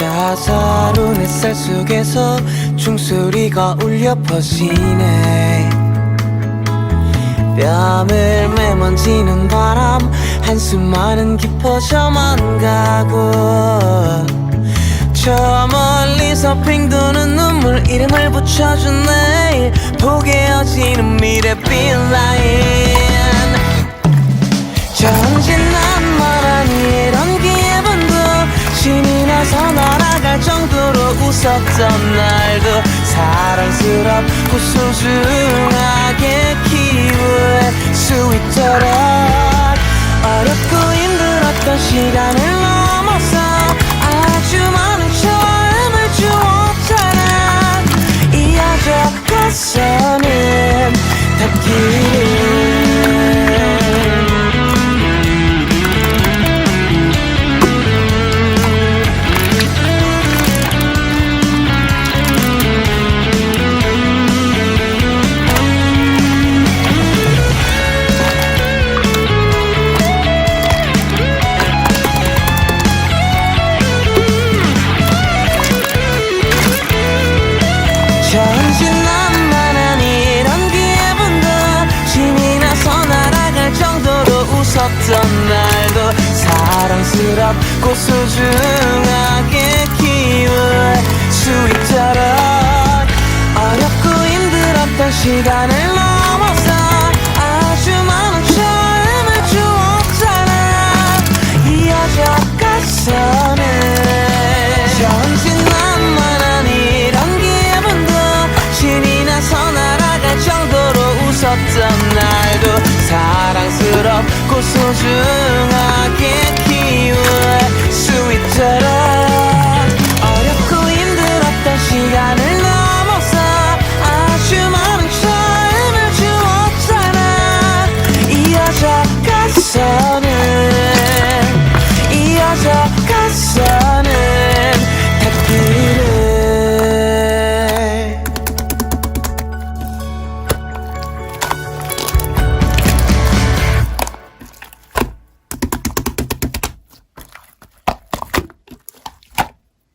따사로운 햇살 속에서 종소리가 울려 퍼지네. 뺨을 메만지는 바람 한숨만은 깊어져만 가고. 저 멀리서 핑 도는 눈물 이름을 붙여준 내일 웃었던 날도 사랑스럽고 소중하게 키울 수 있도록. 어렵고 힘들었던 시간을 넘어서 아주 많은 처음을 주었잖아. 이어져 가서는 닿기를 날도 사랑스럽고 소중하게 키울 수 있도록 어렵고 힘들었던 시간을 사랑